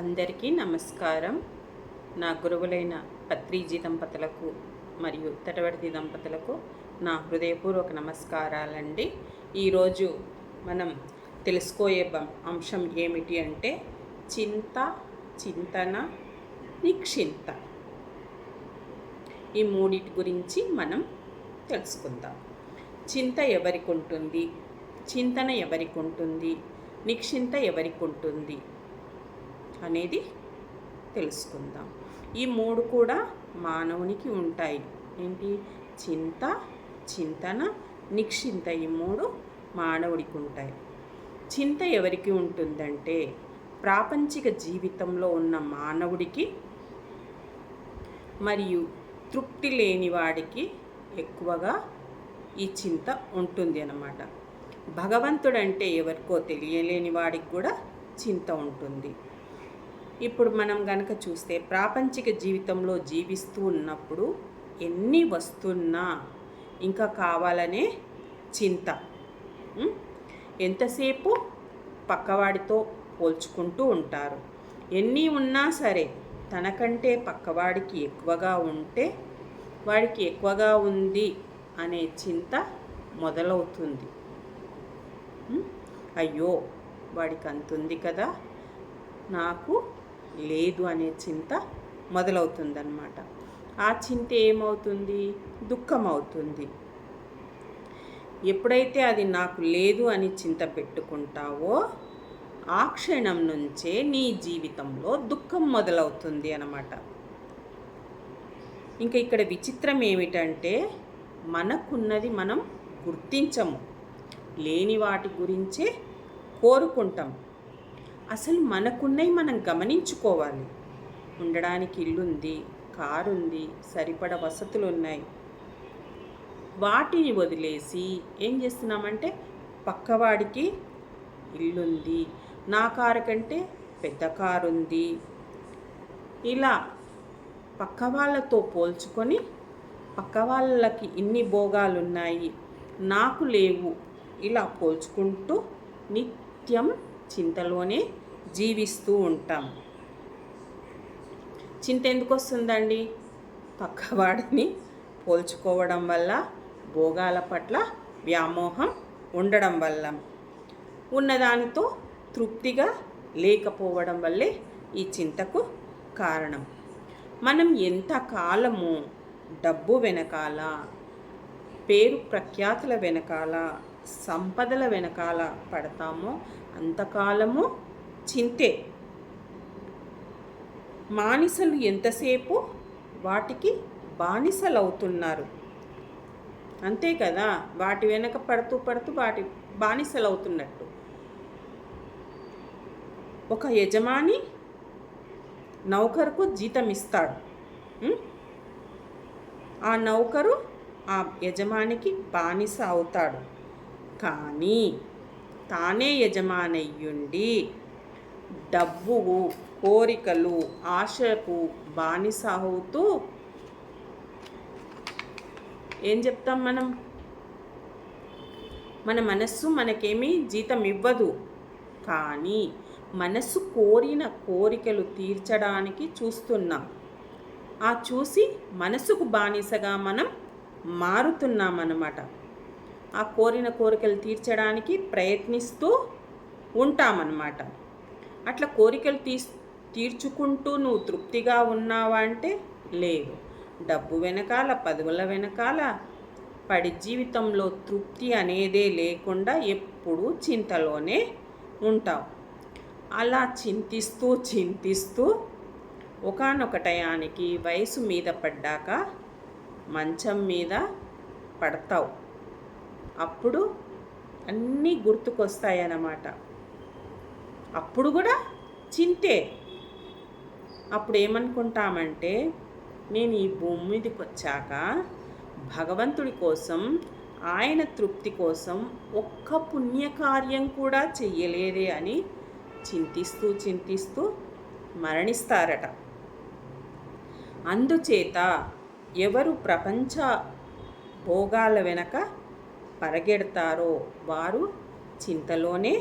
అందరికీ నమస్కారం. నా గురువులైన పత్రిజీ దంపతులకు మరియు తటవర్తి దంపతులకు నా హృదయపూర్వక నమస్కారాలండి. ఈరోజు మనం తెలుసుకోయే అంశం ఏమిటి అంటే చింత చింతన నిక్షింత. ఈ మూడిటి గురించి మనం తెలుసుకుందాం. చింత ఎవరికి ఉంటుంది? చింతన ఎవరికి ఉంటుంది? నిక్షింత ఎవరికి ఉంటుంది? అనేది తెలుసుకుందాం. ఈ మూడు కూడా మానవునికి ఉంటాయి. ఏంటి? చింత చింతన నిక్షింత ఈ మూడు మానవుడికి ఉంటాయి. చింత ఎవరికి ఉంటుందంటే ప్రాపంచిక జీవితంలో ఉన్న మానవుడికి మరియు తృప్తి లేని వాడికి ఎక్కువగా ఈ చింత ఉంటుంది అన్నమాట. భగవంతుడంటే ఎవరికో తెలియలేని వాడికి కూడా చింత ఉంటుంది. ఇప్పుడు మనం గనక చూస్తే ప్రాపంచిక జీవితంలో జీవిస్తూ ఉన్నప్పుడు ఎన్ని వస్తున్నా ఇంకా కావాలనే చింత. ఎంతసేపు పక్కవాడితో పోల్చుకుంటూ ఉంటారు. ఎన్ని ఉన్నా సరే తనకంటే పక్కవాడికి ఎక్కువగా ఉంటే వాడికి ఎక్కువగా ఉంది అనే చింత మొదలవుతుంది. అయ్యో వాడికి అంతుంది కదా. నాకు లేదు అనే చింత మొదలవుతుందన్నమాట. ఆ చింత ఏమవుతుంది? దుఃఖం అవుతుంది ఎప్పుడైతే అది నాకు లేదు అని చింత పెట్టుకుంటావో ఆ క్షణం నుంచే నీ జీవితంలో దుఃఖం మొదలవుతుంది అన్నమాట. ఇంకా ఇక్కడ విచిత్రం ఏమిటంటే మనకున్నది మనం గుర్తించము. లేని వాటి గురించే కోరుకుంటాం. అసలు మనకున్నవి మనం గమనించుకోవాలి. ఉండడానికి ఇల్లుంది కారు ఉంది సరిపడ వసతులు ఉన్నాయి వాటిని వదిలేసి ఏం చేస్తున్నామంటే పక్కవాడికి ఇల్లుంది నా కారు కంటే పెద్ద కారు ఉంది ఇలా పక్క వాళ్ళతో పోల్చుకొని పక్క వాళ్ళకి ఇన్ని భోగాలు ఉన్నాయి నాకు లేవు ఇలా పోల్చుకుంటూ నిత్యం చింతలోనే జీవిస్తూ ఉంటాం. చింత ఎందుకు వస్తుందండి? పక్కవాడిని పోల్చుకోవడం వల్ల భోగాల పట్ల వ్యామోహం ఉండడం వల్ల. ఉన్నదానితో తృప్తిగా లేకపోవడం వల్లే ఈ చింతకు కారణం. మనం ఎంతకాలము డబ్బు వెనకాల పేరు ప్రఖ్యాతుల వెనకాల సంపదల వెనకాల పడతామో అంతకాలము చింతే. మానిసలు ఎంతసేపు వాటికి బానిసలవుతున్నారు? అంతే కదా వాటి వెనక పడుతూ పడుతూ వాటి బానిసలవుతున్నట్టు. ఒక యజమాని నౌకరుకు జీతం ఇస్తాడు ఆ నౌకరు ఆ యజమానికి బానిస అవుతాడు. కానీ తానే యజమానయ్యుండి డబ్బు కోరికలు ఆశకు బానిస అవుతూ ఏం చెప్తాం మనం? మన మనస్సు మనకేమీ జీతం ఇవ్వదు కానీ మనస్సు కోరిన కోరికలు తీర్చడానికి చూస్తున్నాం. ఆ చూసి మనసుకు బానిసగా మనం మారుతున్నామన్నమాట. ఆ కోరిన కోరికలు తీర్చడానికి ప్రయత్నిస్తూ ఉంటామన్నమాట. అట్లా కోరికలు తీ తీర్చుకుంటూ నువ్వు తృప్తిగా ఉన్నావా అంటే లేదు. డబ్బు వెనకాల పదవుల వెనకాల పడి జీవితంలో తృప్తి అనేదే లేకుండా ఎప్పుడూ చింతలోనే ఉంటావు. అలా చింతిస్తూ చింతిస్తూ ఒకానొక టయానికి వయసు మీద పడ్డాక మంచం మీద పడతావు. అప్పుడు అన్నీ గుర్తుకొస్తాయన్నమాట. అప్పుడు కూడా చింతే. అప్పుడు ఏమనుకుంటామంటే నేను ఈ భూమి మీదకి వచ్చాక భగవంతుడి కోసం ఆయన తృప్తి కోసం ఒక్క పుణ్యకార్యం కూడా చెయ్యలేదే అని చింతిస్తూ చింతిస్తూ మరణిస్తారట. అందుచేత ఎవరు ప్రపంచ భోగాల వెనక పరిగెడతారో వారు చింతలోనే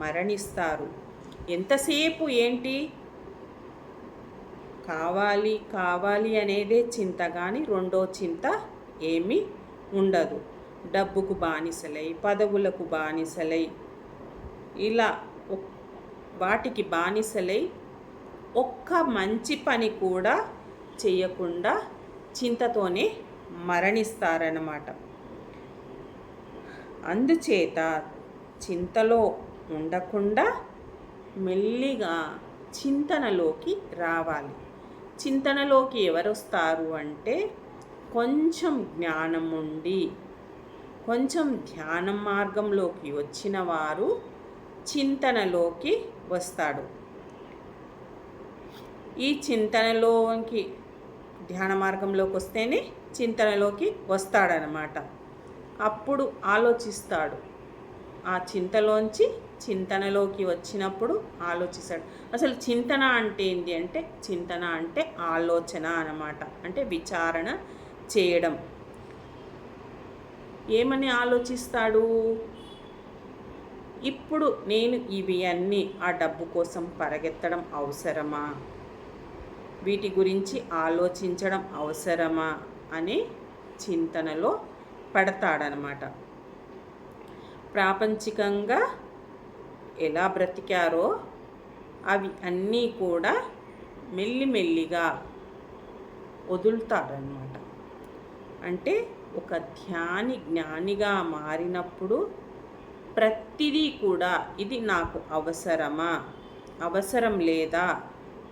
మరణిస్తారు. ఎంతసేపు ఏంటి? కావాలి కావాలి అనేదే చింత కానీ రెండో చింత ఏమీ ఉండదు. డబ్బుకు బానిసలై పదవులకు బానిసలై ఇలా వాటికి బానిసలై ఒక్క మంచి పని కూడా చేయకుండా చింతతోనే మరణిస్తారన్నమాట. అందుచేత చింతలో ఉండకుండా మెల్లిగా చింతనలోకి రావాలి. చింతనలోకి ఎవరు వస్తారు అంటే కొంచెం జ్ఞానం ఉండి కొంచెం ధ్యానం మార్గంలోకి వచ్చిన వారు చింతనలోకి వస్తాడు ఈ చింతనలోకి ధ్యాన మార్గంలోకి వస్తేనే చింతనలోకి వస్తాడనమాట. అప్పుడు ఆలోచిస్తాడు. ఆ చింతలోంచి చింతనలోకి వచ్చినప్పుడు ఆలోచిస్తాడు. అసలు చింతన అంటే ఏంటి అంటే చింతన అంటే ఆలోచన అన్నమాట. అంటే విచారణ చేయడం. ఏమని ఆలోచిస్తాడు? ఇప్పుడు నేను ఇవి అన్నీ ఆ డబ్బు కోసం పరిగెత్తడం అవసరమా? వీటి గురించి ఆలోచించడం అవసరమా? అనే చింతనలో పడతాడనమాట. ప్రాపంచికంగా ఎలా బ్రతికారో అవి అన్నీ కూడా మెల్లిమెల్లిగా వదులుతాడనమాట. అంటే ఒక ధ్యాని జ్ఞానిగా మారినప్పుడు ప్రతిదీ కూడా ఇది నాకు అవసరమా అవసరం లేదా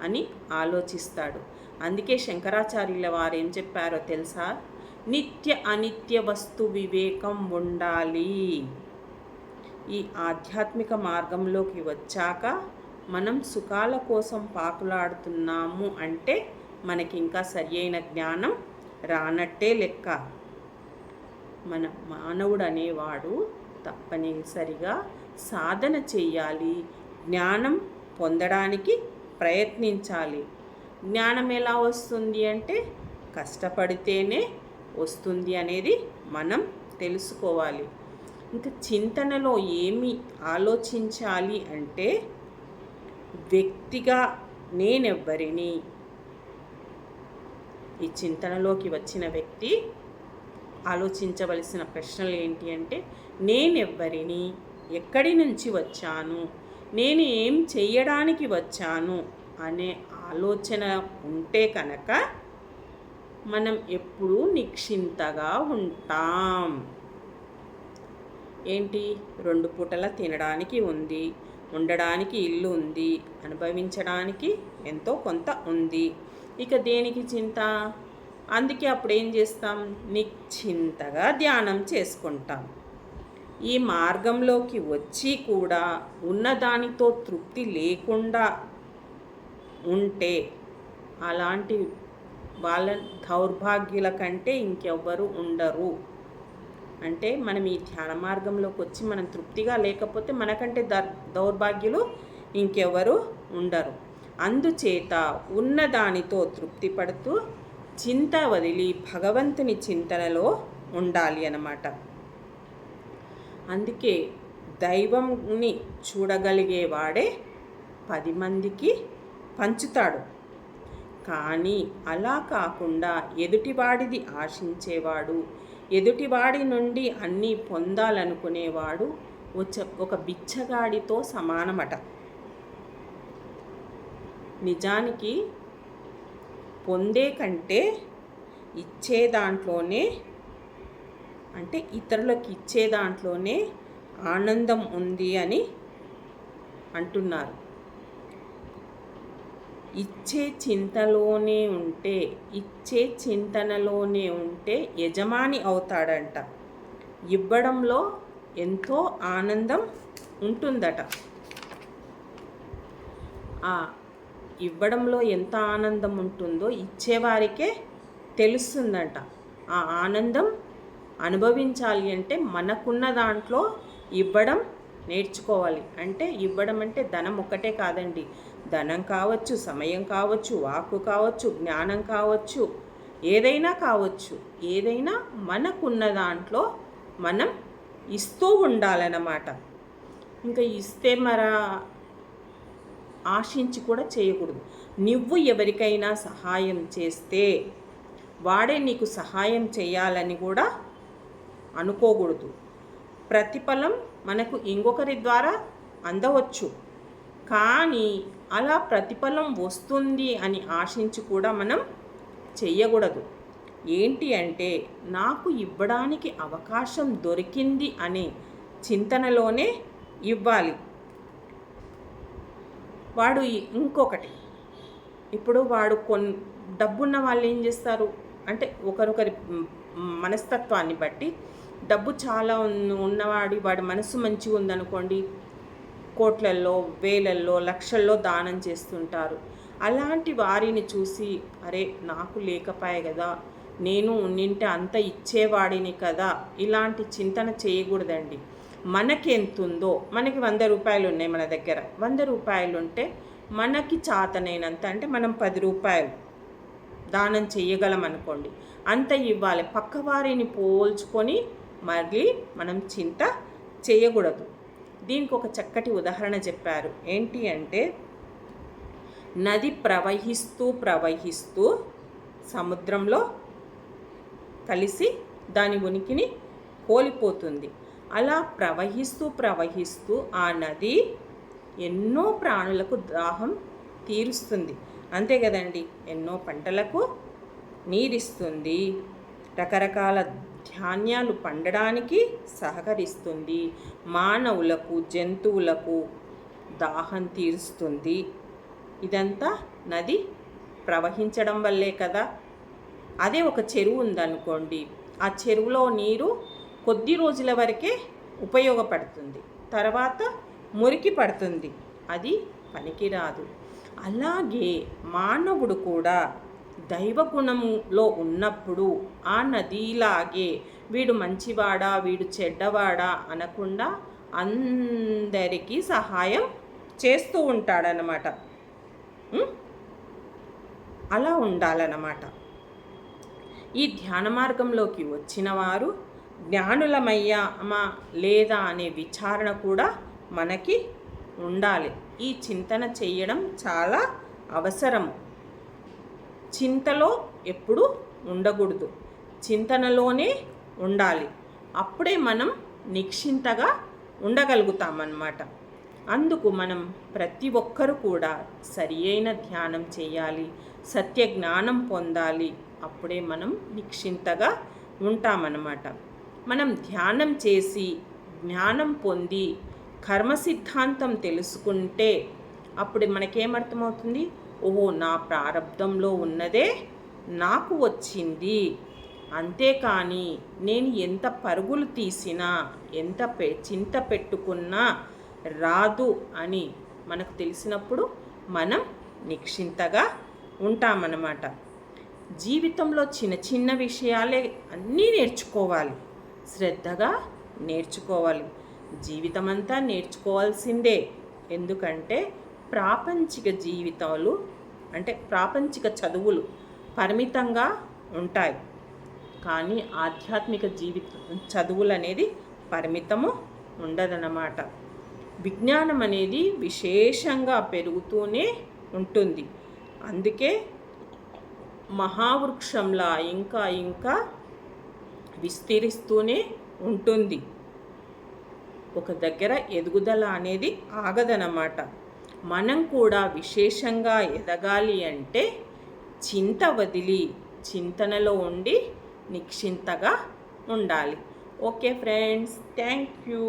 అని ఆలోచిస్తాడు. అందుకే శంకరాచార్యుల వారు ఏం చెప్పారో తెలుసా? నిత్య అనిత్య వస్తు వివేకం ఉండాలి. ఈ ఆధ్యాత్మిక మార్గంలోకి వచ్చాక మనం సుఖాల కోసం పాకులాడుతున్నాము అంటే మనకి ఇంకా సరి అయిన జ్ఞానం రానట్టే లెక్క. మన మానవుడు అనేవాడు తప్పనిసరిగా సాధన చేయాలి జ్ఞానం పొందడానికి ప్రయత్నించాలి. జ్ఞానం ఎలా వస్తుంది అంటే కష్టపడితేనే వస్తుంది అనేది మనం తెలుసుకోవాలి. ఇంకా చింతనలో ఏమి ఆలోచించాలి అంటే వ్యక్తిగా నేనెవ్వరిని? ఈ చింతనలోకి వచ్చిన వ్యక్తి ఆలోచించవలసిన ప్రశ్నలు ఏంటి అంటే నేనెవ్వరిని? ఎక్కడి నుంచి వచ్చాను? నేను ఏం చేయడానికి వచ్చాను? అనే ఆలోచన ఉంటే కనుక మనం ఎప్పుడూ నిక్షింతగా ఉంటాం. ఏంటి? రెండు పూటల తినడానికి ఉంది ఉండడానికి ఇల్లు ఉంది అనుభవించడానికి ఎంతో కొంత ఉంది. ఇక దేనికి చింత? అందుకే అప్పుడు ఏం చేస్తాం? నిశ్చింతగా ధ్యానం చేసుకుంటాం. ఈ మార్గంలోకి వచ్చి కూడా ఉన్నదానితో తృప్తి లేకుండా ఉంటే అలాంటి వాళ్ళ దౌర్భాగ్యుల కంటే ఇంకెవ్వరు ఉండరు. అంటే మనం ఈ ధ్యాన మార్గంలోకి వచ్చి మనం తృప్తిగా లేకపోతే మనకంటే దర్ దౌర్భాగ్యులు ఇంకెవరు ఉండరు. అందుచేత ఉన్నదానితో తృప్తి పడుతూ చింత వదిలి భగవంతుని చింతనలో ఉండాలి అన్నమాట. అందుకే దైవంని చూడగలిగేవాడే పది మందికి పంచుతాడు. కానీ అలా కాకుండా ఎదుటివాడిది ఆశించేవాడు ఎదుటివాడి నుండి అన్నీ పొందాలనుకునేవాడు వచ్చ ఒక బిచ్చగాడితో సమానమట. నిజానికి పొందే కంటే ఇచ్చే దాంట్లోనే అంటే ఇతరులకు ఇచ్చే దాంట్లోనే ఆనందం ఉంది అని అంటున్నారు. ఇచ్చే చింతలోనే ఉంటే ఇచ్చే చింతనలోనే ఉంటే యజమాని అవుతాడంట. ఇవ్వడంలో ఎంతో ఆనందం ఉంటుందట. ఆ ఇవ్వడంలో ఎంత ఆనందం ఉంటుందో ఇచ్చేవారికే తెలుస్తుందంట. ఆ ఆనందం అనుభవించాలి అంటే మనకున్న దాంట్లో ఇవ్వడం నేర్చుకోవాలి. అంటే ఇవ్వడం అంటే ధనం ఒక్కటే కాదండి. ధనం కావచ్చు సమయం కావచ్చు వాక్కు కావచ్చు జ్ఞానం కావచ్చు ఏదైనా కావచ్చు ఏదైనా మనకున్న దాంట్లో మనం ఇస్తూ ఉండాలన్నమాట. ఇంకా ఇస్తే మరా ఆశించి కూడా చేయకూడదు. నువ్వు ఎవరికైనా సహాయం చేస్తే వాడే నీకు సహాయం చేయాలని కూడా అనుకోకూడదు. ప్రతిఫలం మనకు ఇంకొకరి ద్వారా అందవచ్చు. కానీ అలా ప్రతిఫలం వస్తుంది అని ఆశించి కూడా మనం చెయ్యకూడదు. ఏంటి అంటే నాకు ఇవ్వడానికి అవకాశం దొరికింది అనే చింతనలోనే ఇవ్వాలి. వాడు ఇంకొకటి. ఇప్పుడు వాడు కొన్ డబ్బున్న వాళ్ళు ఏం చేస్తారు? అంటే ఒకరొకరి మనస్తత్వాన్ని బట్టి డబ్బు చాలా ఉన్నవాడి వాడి మనసు మంచిగా ఉందనుకోండి కోట్లల్లో వేలల్లో లక్షల్లో దానం చేస్తుంటారు. అలాంటి వారిని చూసి అరే నాకు లేకపాయే కదా నేను నింటే అంత ఇచ్చేవాడిని కదా ఇలాంటి చింతన చేయకూడదండి. మనకి ఎంత ఉందో మనకి వంద రూపాయలు ఉన్నాయి మన దగ్గర. వంద రూపాయలు ఉంటే మనకి చాతనైనంత అంటే మనం పది రూపాయలు దానం చేయగలం అనుకోండి అంత ఇవ్వాలి. పక్కవారిని పోల్చుకొని మళ్ళీ మనం చింత చేయకూడదు. దీనికి ఒక చక్కటి ఉదాహరణ చెప్పారు. ఏంటి అంటే నది ప్రవహిస్తూ ప్రవహిస్తూ సముద్రంలో కలిసి దాని ఉనికిని కోల్పోతుంది. అలా ప్రవహిస్తూ ప్రవహిస్తూ ఆ నది ఎన్నో ప్రాణులకు దాహం తీరుస్తుంది. అంతే కదండి. ఎన్నో పంటలకు నీరిస్తుంది. రకరకాల ధాన్యాలు పండడానికి సహకరిస్తుంది. మానవులకు జంతువులకు దాహం తీరుస్తుంది. ఇదంతా నది ప్రవహించడం వల్లే కదా? అదే ఒక చెరువు ఉందనుకోండి. ఆ చెరువులో నీరు కొద్ది రోజుల వరకే ఉపయోగపడుతుంది. తర్వాత మురికి పడుతుంది. అది పనికిరాదు. అలాగే మానవుడు కూడా దైవగుణంలో ఉన్నప్పుడు ఆ నదిలాగే వీడు మంచివాడా వీడు చెడ్డవాడా అనకుండా అందరికీ సహాయం చేస్తూ ఉంటాడనమాట అలా ఉండాలన్నమాట. ఈ ధ్యాన మార్గంలోకి వచ్చిన వారు జ్ఞానులమయ్యామా లేదా అనే విచారణ కూడా మనకి ఉండాలి. ఈ చింతన చేయడం చాలా అవసరము. చింతలో ఎప్పుడు ఉండకూడదు. చింతనలోనే ఉండాలి. అప్పుడే మనం నిక్షింతగా ఉండగలుగుతామన్నమాట. అందుకు మనం ప్రతి ఒక్కరు కూడా సరి అయిన ధ్యానం చేయాలి. సత్య జ్ఞానం పొందాలి. అప్పుడే మనం నిక్షింతగా ఉంటామన్నమాట. మనం ధ్యానం చేసి జ్ఞానం పొంది కర్మ సిద్ధాంతం తెలుసుకుంటే అప్పుడు మనకేమర్థమవుతుంది ఓహో నా ప్రారంధంలో ఉన్నదే నాకు వచ్చింది. అంతేకాని నేను ఎంత పరుగులు తీసినా ఎంత పె చింత పెట్టుకున్నా రాదు అని మనకు తెలిసినప్పుడు మనం నిక్షింతగా ఉంటామన్నమాట. జీవితంలో చిన్న చిన్న విషయాలే అన్నీ నేర్చుకోవాలి. శ్రద్ధగా నేర్చుకోవాలి. జీవితమంతా నేర్చుకోవాల్సిందే. ఎందుకంటే ప్రాపంచిక జీవితాలు అంటే ప్రాపంచిక చదువులు పరిమితంగా ఉంటాయి. కానీ ఆధ్యాత్మిక జీవిత చదువులు అనేది పరిమితము ఉండదన్నమాట. విజ్ఞానం అనేది విశేషంగా పెరుగుతూనే ఉంటుంది. అందుకే మహావృక్షంలా ఇంకా ఇంకా విస్తరిస్తూనే ఉంటుంది. ఒక దగ్గర ఎదుగుదల అనేది ఆగదనమాట మనం కూడా విశేషంగా ఎదగాలి అంటే చింత వదిలి చింతనలో ఉండి నిక్షింతగా ఉండాలి. Okay friends thank you.